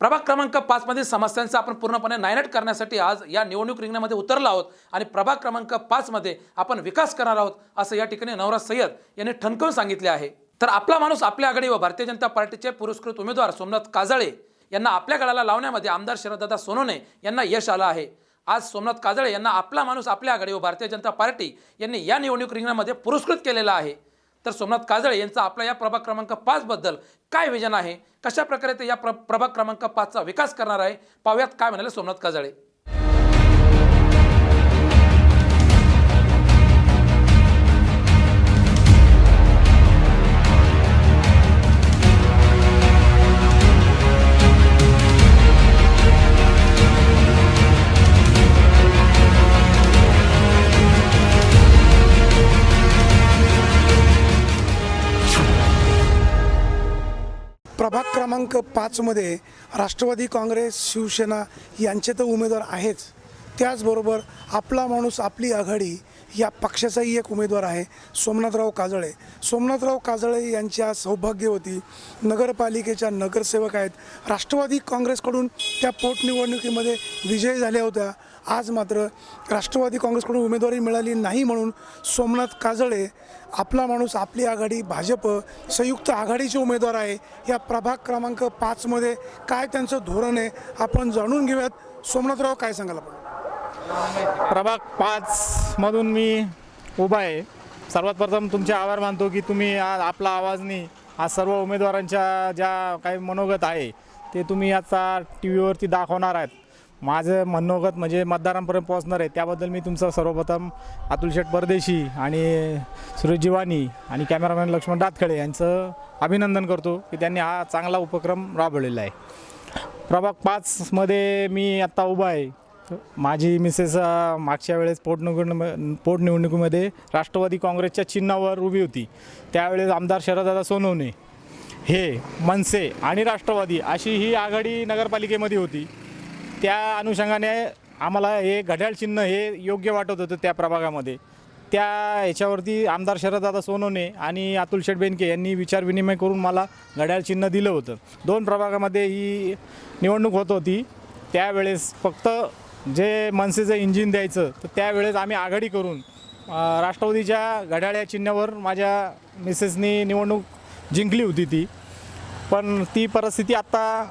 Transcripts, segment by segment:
प्रभाग क्रमांक पाचमधील समस्यांचा आपण पूर्णपणे नायनाट करण्यासाठी आज या निवडणूक रिंगणामध्ये उतरलो आहोत आणि प्रभाग क्रमांक पाचमध्ये आपण विकास करणार आहोत असं या ठिकाणी नवराज सय्यद यांनी ठणकवून सांगितले आहे. तर आपला माणूस आपल्या आघाडी व भारतीय जनता पार्टीचे पुरस्कृत उमेदवार सोमनाथ काजळे यांना आपल्या गळाला लावण्यामध्ये आमदार शरददादा सोनोने यांना यश आलं आहे. आज सोमनाथ काजळे यांना आपला माणूस आपल्या आघाडी व भारतीय जनता पार्टी यांनी या निवडणूक रिंगणामध्ये पुरस्कृत केलेला आहे. तर सोमनाथ काजळे यांचा आपल्या या प्रभाग क्रमांक पाच बद्दल काय विजन आहे? कशा प्रकारे ते या प्र प्रभाग क्रमांक पाचचा विकास करणार आहे? पाहूयात काय म्हणाले सोमनाथ काजळे. प्रभाग क्रमांक पाचमध्ये राष्ट्रवादी काँग्रेस शिवसेना यांचे तर उमेदवार आहेच. त्याचबरोबर आपला माणूस आपली आघाडी या पक्षाचाही एक उमेदवार आहे सोमनाथराव काजळे. सोमनाथराव काजळे यांच्या सौभाग्यवती नगरपालिकेच्या नगरसेवक आहेत. राष्ट्रवादी काँग्रेसकडून त्या पोटनिवडणुकीमध्ये विजयी झाल्या होत्या. आज मात्र राष्ट्रवादी काँग्रेसकडून उमेदवारी मिळाली नाही म्हणून सोमनाथ काजळे आपला माणूस आपली आघाडी भाजप संयुक्त आघाडीचे उमेदवार आहे. या प्रभाग क्रमांक पाचमध्ये काय त्यांचं धोरण आहे आपण जाणून घेऊयात. सोमनाथराव काय सांगाल आपण? प्रभाग पाचमधून मी उभा आहे. सर्वात प्रथम तुमचे आभार मानतो की तुम्ही आज आपला आवाजनी आज सर्व उमेदवारांच्या ज्या काही मनोगत आहे ते तुम्ही आता टी व्हीवरती दाखवणार आहेत. माझं मनोगत म्हणजे मतदारांपर्यंत पोहोचणार आहे. त्याबद्दल मी तुमचं सर्वप्रथम अतुल शेठ परदेशी आणि सुरेश जिवानी आणि कॅमेरामॅन लक्ष्मण दातखळे यांचं अभिनंदन करतो की त्यांनी हा चांगला उपक्रम राबवलेला आहे. प्रभाग पाचमध्ये मी आत्ता उभा आहे. माझी मिसेस मागच्या वेळेस पोटनिवडणुकी पोटनिवडणुकीमध्ये राष्ट्रवादी काँग्रेसच्या चिन्हावर उभी होती. त्यावेळेस आमदार शरददादा सोनवणे हे मनसे आणि राष्ट्रवादी अशी ही आघाडी नगरपालिकेमध्ये होती. त्या अनुषंगाने आम्हाला हे घड्याळ चिन्ह हे योग्य वाटत होतं त्या प्रभागामध्ये. त्या ह्याच्यावरती आमदार शरददादा सोनवणे आणि अतुल शेठ बेनके यांनी विचारविनिमय करून मला घड्याळ चिन्ह दिलं होतं. दोन प्रभागामध्ये ही निवडणूक होत होती. त्यावेळेस फक्त जे मनसेचं इंजिन द्यायचं तर त्यावेळेस आम्ही आघाडी करून राष्ट्रवादीच्या घड्याळ या चिन्हावर माझ्या मिसेसनी निवडणूक जिंकली होती ती. पण ती परिस्थिती आत्ता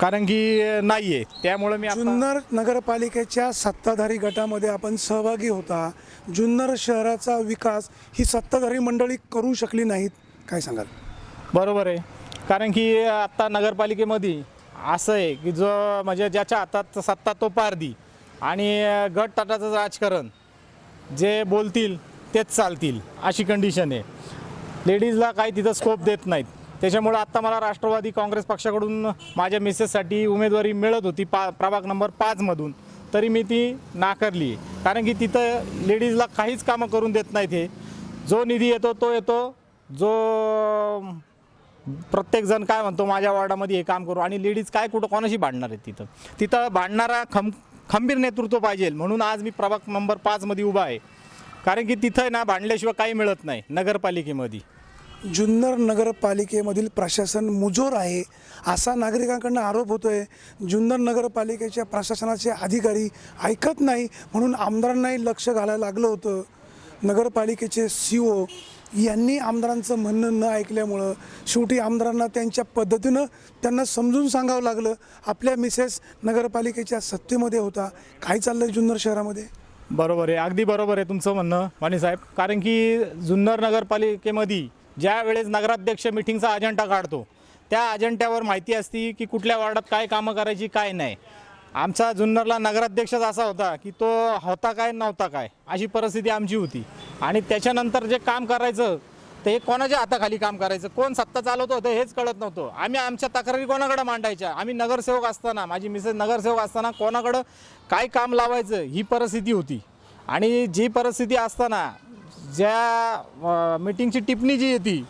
कारण की नाही आहे त्यामुळं मी आता जुन्नर नगरपालिकेच्या सत्ताधारी गटामध्ये आपण सहभागी होता. जुन्नर शहराचा विकास ही सत्ताधारी मंडळी करू शकली नाहीत. काय सांगाल? बरोबर आहे. कारण की आत्ता नगरपालिकेमध्ये असं आहे की जो म्हणजे ज्याच्या हातात सत्ता तो पारदी आणि गट तटाचं राजकारण जे बोलतील तेच चालतील अशी कंडिशन आहे. लेडीजला काही तिथं स्कोप देत नाहीत. त्याच्यामुळं आत्ता मला राष्ट्रवादी काँग्रेस पक्षाकडून माझ्या मिसेससाठी उमेदवारी मिळत होती पा प्रभाग नंबर पाचमधून तरी मी ती नाकारली. आहे कारण की तिथं लेडीजला काहीच कामं करून देत नाहीत हे. जो निधी येतो तो येतो. जो प्रत्येकजण काय म्हणतो माझ्या वॉर्डामध्ये हे काम करू. आणि लेडीज काय कुठं कोणाशी भांडणार आहेत तिथं? तिथं भांडणारा खम खंबीर नेतृत्व पाहिजे. म्हणून आज मी प्रभाग नंबर पाचमध्ये उभा आहे. कारण की तिथं ना भांडल्याशिवाय काही मिळत नाही नगरपालिकेमध्ये. जुन्नर नगरपालिकेमधील प्रशासन मुजोर आहे असा नागरिकांकडनं आरोप होतो आहे जुन्नर नगरपालिकेच्या प्रशासनाचे अधिकारी ऐकत नाही म्हणून आमदारांनाही लक्ष घालायला लागलं होतं. नगरपालिकेचे सी ओ यांनी आमदारांचं म्हणणं न ऐकल्यामुळं शेवटी आमदारांना त्यांच्या पद्धतीनं त्यांना समजून सांगावं लागलं. आपल्या मिसेस नगरपालिकेच्या सत्तेमध्ये होता. काय चाललंय जुन्नर शहरामध्ये? बरोबर आहे. अगदी बरोबर आहे तुमचं म्हणणं माने साहेब. कारण की जुन्नर नगरपालिकेमध्ये ज्या वेळेस नगराध्यक्ष मिटिंगचा अजेंडा काढतो त्या अजेंड्यावर माहिती असती की कुठल्या वार्डात काय कामं करायची काय नाही. आमचा जुन्नरला नगराध्यक्षच असा होता की तो होता काय नव्हता काय अशी परिस्थिती आमची होती. आणि त्याच्यानंतर जे काम करायचं ते हे कोणाच्या हाताखाली काम करायचं? कोण सत्ता चालवत होतं हेच कळत नव्हतं. आम्ही आमच्या तक्रारी कोणाकडे मांडायच्या? आम्ही नगरसेवक असताना माझी मिसेस नगरसेवक असताना कोणाकडं काय काम लावायचं ही परिस्थिती होती. आणि जी परिस्थिती असताना ज्या मिटिंगची टिप्पणी जी येते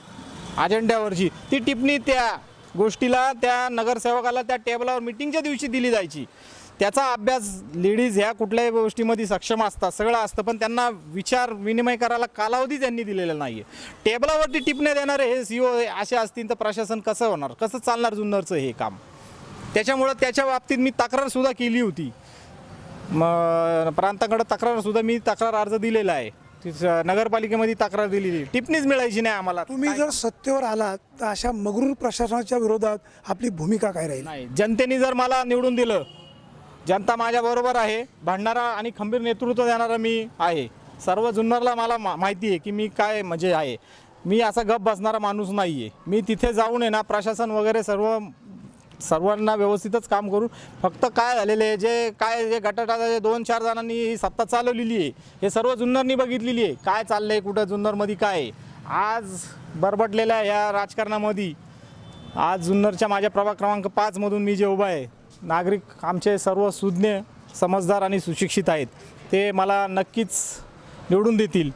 अजेंड्यावरची ती टिप्पणी त्या गोष्टीला त्या नगरसेवकाला त्या टेबलावर मिटिंगच्या दिवशी दिली जायची. त्याचा अभ्यास लेडीज ह्या कुठल्याही गोष्टीमध्ये सक्षम असतात सगळं असतं पण त्यांना विचार विनिमय करायला कालावधी त्यांनी दिलेला नाही आहे टेबलावरती टिपणे देणारे हे सी ओ असे असतील तर प्रशासन कसं होणार? कसं चालणार जुन्नरचं हे काम? त्याच्यामुळं त्याच्या बाबतीत मी तक्रारसुद्धा केली होती. मग प्रांताकडं तक्रारसुद्धा मी तक्रार अर्ज दिलेला आहे. नगरपालिकेमध्ये तक्रार दिलेली टिप्पणीच मिळायची नाही आम्हाला. तुम्ही जर सत्तेवर आलात तर अशा मगरूर प्रशासनाच्या विरोधात आपली भूमिका काय राहील? नाही जनतेने जर मला निवडून दिलं जनता माझ्याबरोबर आहे भांडणारा आणि खंबीर नेतृत्व देणारा मी आहे. सर्व जुन्नरला मला मा माहिती आहे की मी काय म्हणजे आहे. मी असा गप बसणारा माणूस नाही आहे मी तिथे जाऊन आहे ना प्रशासन वगैरे सर्व सर्वांना व्यवस्थितच काम करून फक्त काय झालेले आहे जे काय जे गटाटाचा जे दोन चार जणांनी ही सत्ता चालवलेली आहे हे सर्व जुन्नरनी बघितलेली आहे. काय चाललं आहे कुठं जुन्नरमध्ये काय आहे? आज बरबटलेल्या या राजकारणामध्ये आज जुन्नरच्या माझ्या प्रभाग क्रमांक पाचमधून मी जे उभा आहे नागरिक आमचे सर्व सुज्ञ समजदार आणि सुशिक्षित आहेत. ते मला नक्कीच निवडून देतील.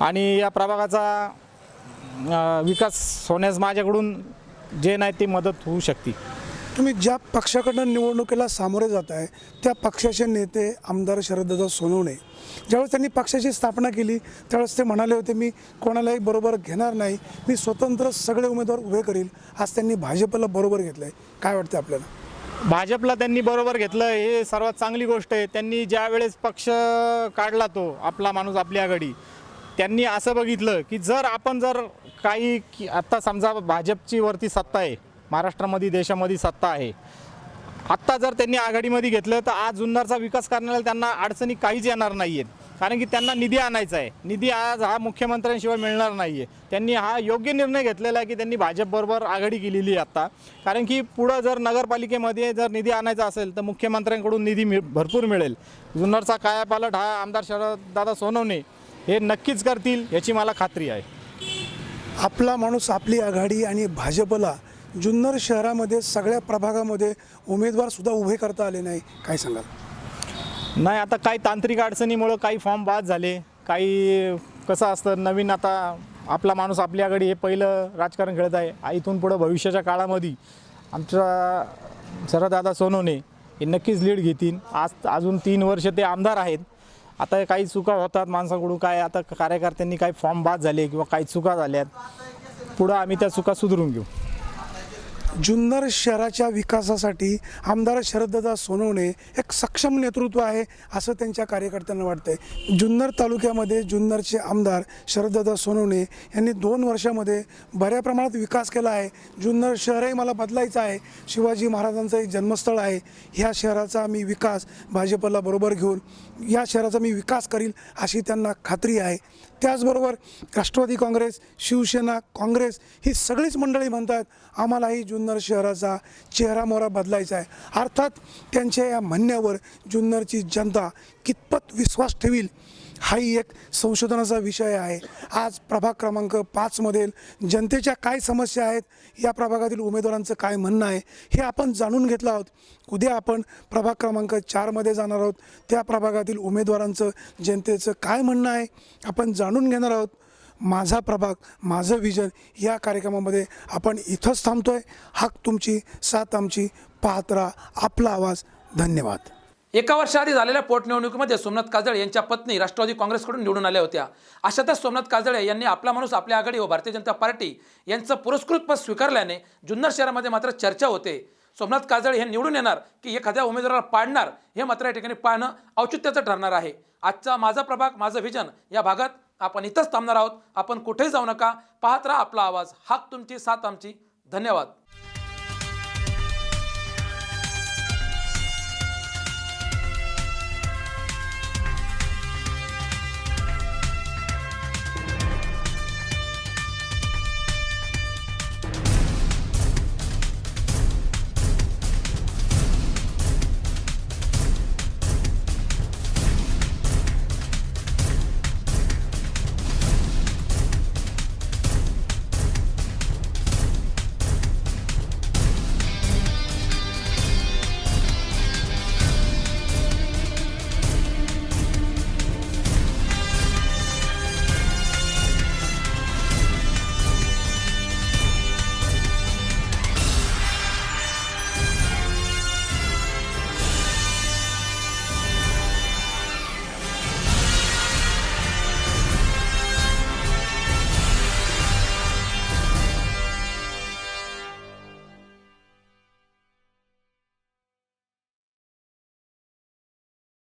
आणि या प्रभागाचा विकास होण्यास माझ्याकडून जे नाही ते मदत होऊ शकते. तुम्ही ज्या पक्षाकडनं निवडणुकीला सामोरे जात आहे त्या पक्षाचे नेते आमदार शरददादा सोनवणे ज्यावेळेस त्यांनी पक्षाची स्थापना केली त्यावेळेस ते म्हणाले होते मी कोणालाही बरोबर घेणार नाही मी स्वतंत्र सगळे उमेदवार उभे करील. आज त्यांनी भाजपला बरोबर घेतलं आहे काय वाटतं आपल्याला? भाजपला त्यांनी बरोबर घेतलं हे सर्वात चांगली गोष्ट आहे. त्यांनी ज्या वेळेस पक्ष काढला तो आपला माणूस आपली आघाडी त्यांनी असं बघितलं की जर आपण जर काही की आत्ता समजा भाजपची वरती सत्ता आहे महाराष्ट्रामध्ये देशामध्ये सत्ता आहे. आत्ता जर त्यांनी आघाडीमध्ये घेतलं तर आज जुन्नरचा विकास करण्याला त्यांना अडचणी काहीच येणार नाही आहेत कारण की त्यांना निधी आणायचा आहे. निधी आज हा मुख्यमंत्र्यांशिवाय मिळणार नाही आहे त्यांनी हा योग्य निर्णय घेतलेला आहे की त्यांनी भाजपबरोबर आघाडी केलेली आहे आत्ता कारण की पुढं जर नगरपालिकेमध्ये जर निधी आणायचा असेल तर मुख्यमंत्र्यांकडून निधी मिळ भरपूर मिळेल. जुन्नरचा कायापालट हा आमदार शरददादा सोनवणे हे नक्कीच करतील याची मला खात्री आहे. आपला माणूस आपली आघाडी आणि भाजपला जुन्नर शहरामध्ये सगळ्या प्रभागामध्ये उमेदवारसुद्धा उभे करता आले नाही. काय सांगाल? नाही आता काही तांत्रिक अडचणीमुळं काही फॉर्म बाद झाले. काही कसं असतं नवीन आता आपला माणूस आपल्याकडे हे पहिलं राजकारण खेळत आहे. इथून पुढं भविष्याच्या काळामध्ये आमच्या शरददादा सोनवणे हे नक्कीच लीड घेतील. आज अजून तीन वर्ष ते आमदार आहेत. आता काही चुका होतात माणसाकडून काय आता कार्यकर्त्यांनी काही फॉर्म बाद झाले किंवा काही चुका झाल्यात. पुढं आम्ही त्या चुका सुधारून घेऊ. जुन्नर शहराच्या विकासासाठी आमदार शरददादा सोनवणे एक सक्षम नेतृत्व आहे असं त्यांच्या कार्यकर्त्यांना वाटतंय. जुन्नर तालुक्यामध्ये जुन्नरचे आमदार शरददादा सोनवणे यांनी दोन वर्षामध्ये बऱ्या प्रमाणात विकास केला आहे. जुन्नर शहरही मला बदलायचं आहे. शिवाजी महाराजांचं एक जन्मस्थळ आहे. ह्या शहराचा मी विकास भाजपला बरोबर घेऊन या शहराचा मी विकास करील अशी त्यांना खात्री आहे. त्याचबरोबर राष्ट्रवादी काँग्रेस शिवसेना काँग्रेस ही सगळीच मंडळी म्हणतात आम्हालाही जुन्नर शहराचा चेहरा मोहरा बदलायचा आहे. अर्थात त्यांच्या या म्हणण्यावर जुन्नरची जनता कितपत विश्वास ठेवील हाही एक संशोधनाचा विषय आहे. आज प्रभाग क्रमांक पाचमधील जनतेच्या काय समस्या आहेत या प्रभागातील उमेदवारांचं काय म्हणणं आहे हे आपण जाणून घेतलं आहोत. उद्या आपण प्रभाग क्रमांक चारमध्ये जाणार आहोत. त्या प्रभागातील उमेदवारांचं जनतेचं काय म्हणणं आहे आपण जाणून घेणार आहोत. माझा प्रभाग माझं विजन या कार्यक्रमामध्ये आपण इथंच थांबतोय. हक तुमची साथ आमची पाहत राहा आपला आवाज. धन्यवाद. एका वर्षाआधी झालेल्या पोटनिवडणुकीमध्ये सोमनाथ काजळे यांच्या पत्नी राष्ट्रवादी काँग्रेसकडून निवडून आल्या होत्या. अशातच सोमनाथ काजळे यांनी आपला माणूस आपल्या आघाडी व भारतीय जनता पार्टी यांचं पुरस्कृत पद स्वीकारल्याने जुन्नर शहरामध्ये मात्र चर्चा होते. सोमनाथ काजळे हे निवडून येणार की एखाद्या उमेदवाराला पाडणार हे मात्र या ठिकाणी पाहणं औचित्याचं ठरणार आहे. आजचा माझा प्रभाग माझं व्हिजन या भागात आपण इथंच थांबणार आहोत. आपण कुठेही जाऊ नका. पाहत राहा आपला आवाज. हाक तुमची साथ आमची. धन्यवाद.